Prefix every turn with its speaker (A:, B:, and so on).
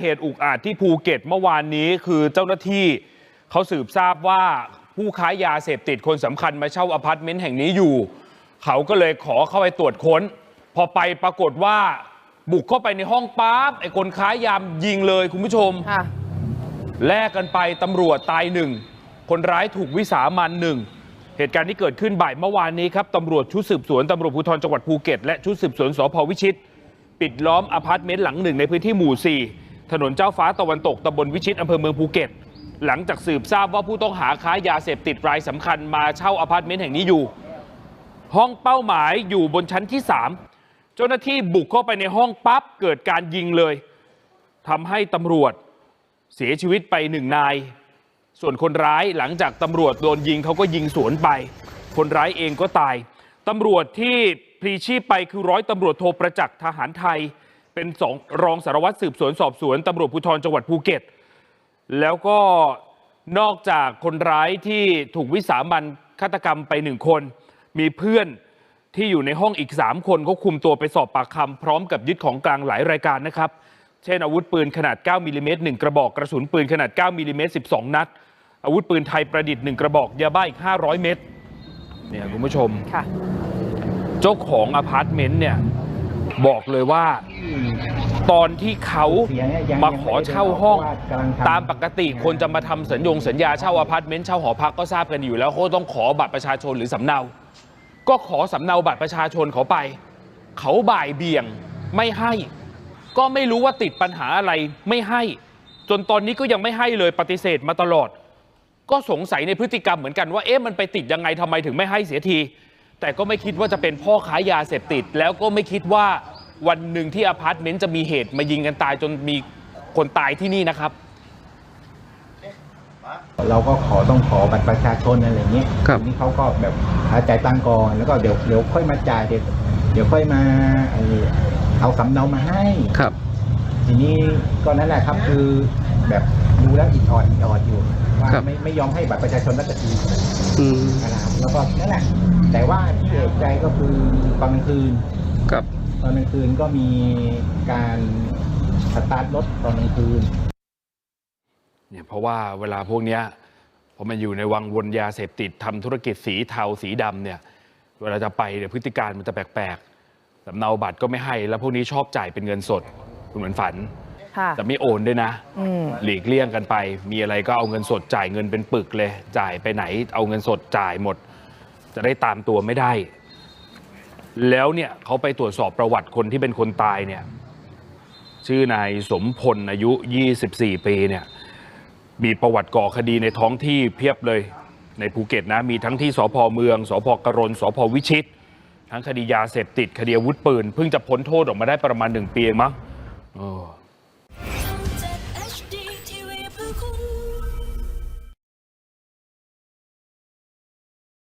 A: เหตุอุกอาจที่ภูเก็ตเมื่อวานนี้คือเจ้าหน้าที่เขาสืบทราบว่าผู้ค้ายาเสพติดคนสำคัญมาเช่าอพาร์ตเมนต์แห่งนี้อยู่ เขาก็เลยขอเข้าไปตรวจค้น พอไปปรากฏว่าบุกเข้าไปในห้องปั๊บไอ้คนค้ายามยิงเลยคุณผู้ชม
B: ค่ะ
A: แลกกันไปตำรวจตายหนึ่งคนร้ายถูกวิสามันหนึ่งเหตุการณ์ที่เกิดขึ้นบ่ายเมื่อวานนี้ครับตำรวจชุดสืบสวนตำรวจภูธรจังหวัดภูเก็ตและชุดสืบสวนสพวิชิต ปิดล้อมอพาร์ตเมนต์หลังหนึ่งในพื้นที่หมู่4 ถนนเจ้าฟ้าตะวันตกตำบลวิชิตอำเภอเมืองภูเก็ต หลังจากสืบทราบว่าผู้ต้องหาค้ายาเสพติดรายสำคัญมาเช่าอพาร์ตเมนต์แห่งนี้อยู่ ห้องเป้าหมายอยู่บนชั้นที่ 3 เจ้าหน้าที่บุกเข้าไปในห้องปั๊บเกิดการยิงเลยทำให้ตำรวจเสียชีวิตไปหนึ่งนาย ส่วนคนร้ายหลังจากตำรวจโดนยิงเขาก็ยิงสวนไป คนร้ายเองก็ตายตำรวจที่พลีชีพไปคือร้อยตำรวจโทประจักษ์ทหารไทย เป็นสองรองสารวัตรสืบสวนสอบสวนตำรวจภูธรจังหวัดภูเก็ต แล้วก็นอกจากคนร้ายที่ถูกวิสามันฆาตกรรมไปหนึ่งคน มีเพื่อนที่อยู่ในห้องอีก 3 คนเขาคุมตัวไปสอบปากคำพร้อมกับยึดของกลางหลายรายการนะครับ เช่นอาวุธปืนขนาด 9มิลลิเมตร1กระบอกกระสุนปืนขนาด 9มิลลิเมตร12 นัด อาวุธปืนไทยประดิษฐ์ 1 กระบอกยาบ้าอีก 500 เม็ดเนี่ยคุณผู้ชม
B: ค่ะ
A: เจ้าของอพาร์ตเมนต์เนี่ย บอกเลยว่าตอนที่เขามาขอเช่าห้อง ตามปกติคนจะมาทำสัญญงสัญญาเช่าอพาร์ตเมนต์เช่าหอพักก็ทราบกันอยู่แล้วเขาต้องขอบัตรประชาชนหรือสำเนา ก็ขอสำเนาบัตรประชาชนเขาไป เขาบ่ายเบี่ยงไม่ให้ ก็ไม่รู้ว่าติดปัญหาอะไรไม่ให้ จนตอนนี้ก็ยังไม่ให้เลยปฏิเสธมาตลอด ก็สงสัยในพฤติกรรมเหมือนกันว่าเอ๊ะมันไปติดยังไงทำไมถึงไม่ให้เสียที แต่ก็ไม่คิดว่าจะเป็นพ่อค้ายาเสพติด แล้วก็ไม่คิดว่าวันหนึ่งที่อพาร์ตเมนต์จะมีเหตุมายิงกันตายจนมีคนตายที่นี่นะครับ
C: เราก็ขอต้องขอบัตรประชาชนอะไรเงี้ย
D: ครับ
C: ทีนี้เขาก็แบบหาจ่ายตังค์ก่อนแล้วก็เดี๋ยวเดี๋ยวค่อยมาจ่ายเดี๋ยวเดี๋ยวค่อยมาไอ้เอาสำเนามาให้
D: ครับ
C: ทีนี้ก็นั่นแหละครับคือแบบดูแล้วอิดออดอิดออดอยู่ว่า
D: ครับ
C: ไม่ไม่ยอมให้บัตรประชาชนรัฐที
D: อืม
C: นะครับแล้วก็นั่นแหละ แต่ว่าที่เอกใจก็คือตอนกลางคืน
D: ครับ
C: ตอนกลางคืนก็มีการสตาร์ทรถตอนกลางคืน
A: เนี่ยเพราะว่าเวลาพวกเนี้ยพอมันอยู่ในวังวนยาเสพติดทำธุรกิจสีเทาสีดำเนี่ยเวลาจะไปเนี่ยพฤติการมันจะแปลกๆสำเนาบัตรก็ไม่ให้ แล้วพวกนี้ชอบจ่ายเป็นเงินสดคุณเหมือนฝัน
B: ค่ะ
A: แต่ไม่โอนด้วยนะ
B: อืม
A: หลีกเลี่ยงกันไป มีอะไรก็เอาเงินสดจ่ายเงินเป็นปึกเลย จ่ายไปไหน เอาเงินสดจ่ายหมด จะได้ตามตัวไม่ได้ แล้วเนี่ยเขาไปตรวจสอบประวัติคนที่เป็นคนตายเนี่ยชื่อนายสมพลอายุ 24 ปีเนี่ยมีประวัติก่อคดีในท้องที่เพียบเลยในภูเก็ตนะมีทั้งที่สพเมืองสพกรณสพวิชิต ทั้งคดียาเสพติดคดีอาวุธปืน เพิ่งจะพ้นโทษออกมาได้ประมาณหนึ่งปีมั้งเออ